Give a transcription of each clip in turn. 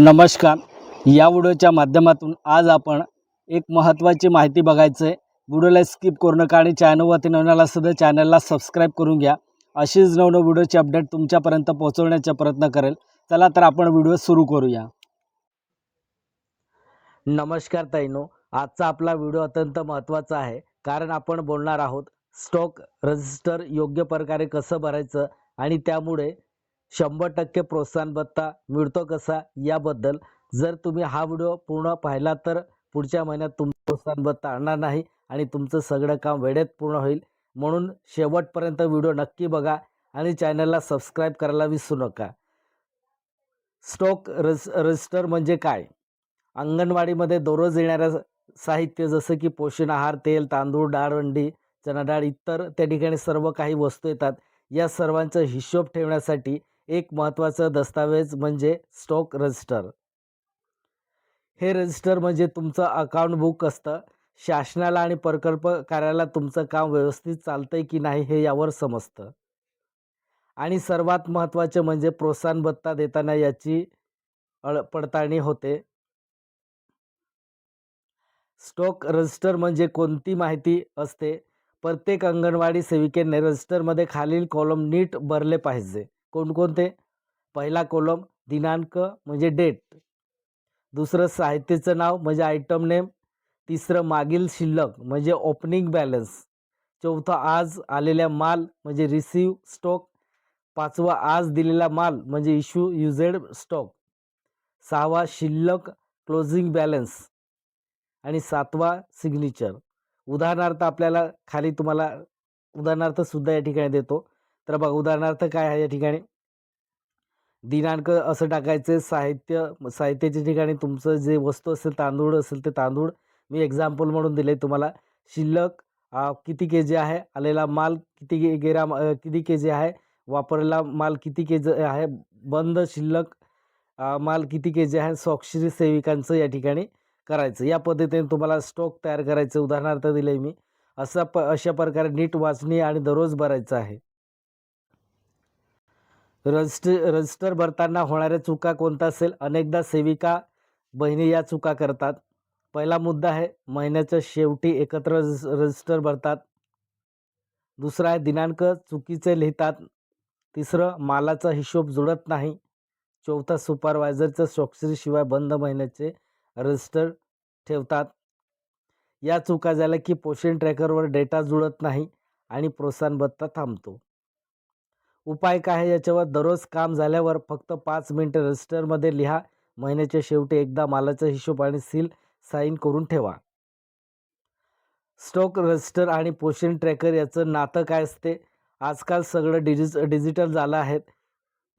नमस्कार. या व्हिडिओच्या माध्यमातून आज आपण एक महत्त्वाची माहिती बघायचं आहे. व्हिडिओला स्किप करू नका आणि चॅनलवरती नवीन सुद्धा चॅनलला सबस्क्राईब करून घ्या. अशीच नवनव व्हिडिओची अपडेट तुमच्यापर्यंत पोहोचवण्याचा प्रयत्न करेल. चला तर आपण व्हिडिओ सुरू करूया. नमस्कार ताईनो. आजचा आपला व्हिडिओ अत्यंत महत्त्वाचा आहे. कारण आपण बोलणार आहोत स्टॉक रजिस्टर योग्य प्रकारे कसं भरायचं आणि त्यामुळे शंभर टक्के प्रोत्साहन भत्ता मिळतो कसा? याबद्दल जर तुम्ही हा व्हिडिओ पूर्ण पाहिला तर पुढच्या महिन्यात तुमचं प्रोत्साहन भत्ता आणणार नाही आणि तुमचं सगळं काम वेळेत पूर्ण होईल. म्हणून शेवटपर्यंत व्हिडिओ नक्की बघा आणि चॅनलला सबस्क्राईब करायला विसरू नका. स्टॉक रज रजिस्टर म्हणजे काय? अंगणवाडीमध्ये दररोज येणाऱ्या साहित्य जसं की पोषण आहार तेल तांदूळ डाळ अंडी चणाडाळ इतर त्या ठिकाणी सर्व काही वस्तू येतात. या सर्वांचा हिशोब ठेवण्यासाठी एक महत्त्वाचं दस्तावेज म्हणजे स्टॉक रजिस्टर हे रजिस्टर म्हणजे तुमचं अकाउंट बुक असतं. शासनाला आणि प्रकल्प कार्याला तुमचं काम व्यवस्थित चालतंय की नाही हे यावर समजतं. आणि सर्वात महत्त्वाचे म्हणजे प्रोत्साहन भत्ता देताना याची अळ पडताळणी होते. स्टॉक रजिस्टर म्हणजे कोणती माहिती असते? प्रत्येक अंगणवाडी सेविकेने रजिस्टरमध्ये खालील कॉलम नीट भरले पाहिजे. कोणकोणते? पहिला कोलम दिनांक म्हणजे डेट दुसरं साहित्याचं नाव म्हणजे आयटम नेम तिसरं मागील शिल्लक म्हणजे ओपनिंग बॅलन्स चौथं आज आलेल्या माल म्हणजे रिसीव स्टॉक पाचवा आज दिलेला माल म्हणजे इश्यू युजेड स्टॉक सहावा शिल्लक क्लोजिंग बॅलन्स आणि सातवा सिग्नेचर उदाहरणार्थ आपल्याला खाली तुम्हाला उदाहरणार्थ सुद्धा या ठिकाणी देतो. तर बघा उदाहरणार्थ काय आहे या ठिकाणी? दिनांक असं टाकायचं साहित्य साहित्याच्या ठिकाणी तुमचं जे वस्तू असेल तांदूळ असेल ते तांदूळ. मी एक्झाम्पल म्हणून दिले तुम्हाला. शिल्लक किती के जी आहे? आलेला माल किती गे गेराम किती के जी आहे? वापरलेला माल किती के जी आहे? बंद शिल्लक माल किती के जी आहे? स्वाक्षरी सेविकांचं या ठिकाणी करायचं. या पद्धतीने तुम्हाला स्टॉक तयार करायचं. उदाहरणार्थ दिलं आहे मी. असा प अशा प्रकारे नीट वाचणी आणि दररोज भरायचं आहे. रजिस्टर रजिस्टर भरताना होणाऱ्या चुका कोणता असेल? अनेकदा सेविका बहिणी या चुका करतात. पहिला मुद्दा आहे महिन्याच्या शेवटी एकत्र रज रजिस्टर भरतात. दुसरा आहे दिनांक चुकीचे लिहितात. तिसरं मालाचा हिशोब जुळत नाही. चौथा सुपरवायझरच्या स्वाक्षरीशिवाय बंद महिन्याचे रजिस्टर ठेवतात. या चुका झाल्या की पोषण ट्रॅकरवर डेटा जुळत नाही आणि प्रोत्साहन भत्ता थांबतो. उपाय काय याच्यावर दररोज काम झाल्यावर फक्त पाच मिनटं रजिस्टरमध्ये लिहा. महिन्याच्या शेवटी एकदा मालाचा हिशोब आणि सील साईन करून ठेवा. स्टॉक रजिस्टर आणि पोषण ट्रॅकर याचं नातं काय असते? आजकाल सगळं डिजिट डिजिटल झालं आहे.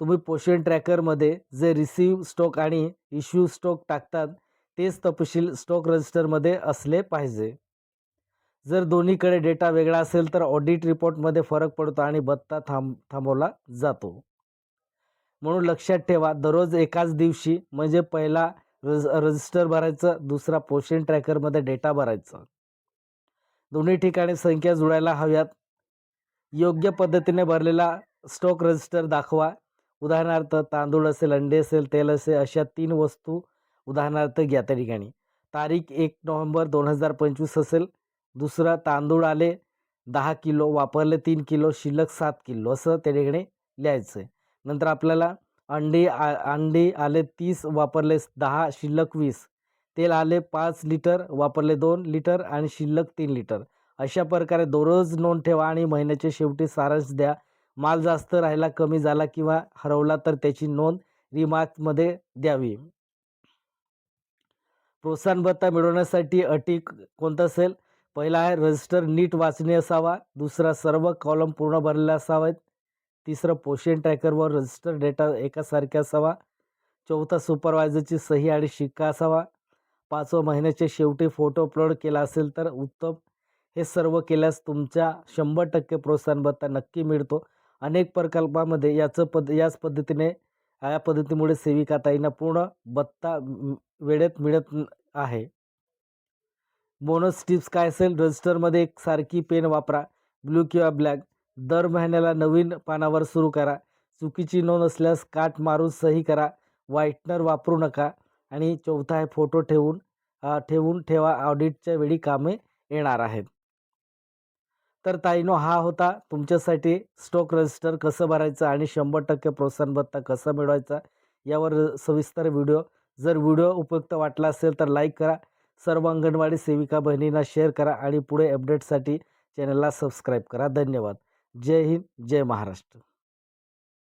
तुम्ही पोषण ट्रॅकरमध्ये जे रिसीव स्टॉक आणि इश्यू स्टॉक टाकतात तेच तपशील स्टॉक रजिस्टरमध्ये असले पाहिजे. जर दोन्हीकडे डेटा वेगळा असेल तर ऑडिट रिपोर्टमध्ये फरक पडतो आणि भत्ता थांब थांबवला जातो. म्हणून लक्षात ठेवा दररोज एकाच दिवशी म्हणजे पहिला रज रजिस्टर भरायचं दुसरा पोशन ट्रॅकरमध्ये डेटा भरायचा. दोन्ही ठिकाणी संख्या जुळायला हव्यात. योग्य पद्धतीने भरलेला स्टॉक रजिस्टर दाखवा. उदाहरणार्थ तांदूळ असेल अंडे असेल तेल असेल अशा तीन वस्तू उदाहरणार्थ घ्या त्या ठिकाणी. तारीख एक नोव्हेंबर दोन हजार पंचवीस असेल दुसरा तांदूळ आले दहा किलो वापरले तीन किलो शिल्लक सात किलो असं त्या लिहायचं आहे नंतर आपल्याला अंडी आ अंडी आले तीस वापरले दहा शिल्लक वीस. तेल आले पाच लिटर वापरले दोन लिटर आणि शिल्लक तीन लिटर. अशा प्रकारे दररोज नोंद ठेवा आणि महिन्याच्या शेवटी सारांश द्या. माल जास्त राहिला कमी झाला किंवा हरवला तर त्याची नोंद रिमार्कमध्ये द्यावी. प्रोत्साहन भत्ता मिळवण्यासाठी अटी कोणता कोणतं असेल? पहिला आहे रजिस्टर नीट वाचणे असावा. दुसरा सर्व कॉलम पूर्ण भरलेला असावेत. तिसरं पोषण ट्रॅकरवर रजिस्टर डेटा एकासारखा असावा. चौथा सुपरवायझरची सही आणि शिक्का असावा. पाचवं महिन्याच्या शेवटी फोटो अपलोड केला असेल तर उत्तम. हे सर्व केल्यास तुमच्या शंभर टक्के प्रोत्साहन भत्ता नक्की मिळतो. अनेक प्रकल्पामध्ये याचं पद याच पद्धतीने या पद्धतीमुळे सेविकाताईंना पूर्ण भत्ता वेळेत मिळत आहे. बोनस टिप्स काय असेल? रजिस्टरमध्ये एक सारखी पेन वापरा. ब्ल्यू किंवा ब्लॅक दर महिन्याला नवीन पानावर सुरू करा. चुकीची नोंद असल्यास काट मारून सही करा. व्हाईटनर वापरू नका. आणि चौथा आहे फोटो ठेवून ठेवून ठेवा. ऑडिटच्या वेळी कामे येणार आहेत. तर ताईनो हा होता तुमच्यासाठी स्टॉक रजिस्टर कसं भरायचं आणि शंभर टक्के प्रोत्साहन भत्ता कसं मिळवायचा यावर सविस्तर व्हिडिओ जर व्हिडिओ उपयुक्त वाटला असेल तर लाईक करा. सर्व अंगणवाडी सेविका बहिणींना शेअर करा आणि पुढे अपडेटसाठी चॅनलला सबस्क्राईब करा. धन्यवाद. जय हिंद जय महाराष्ट्र.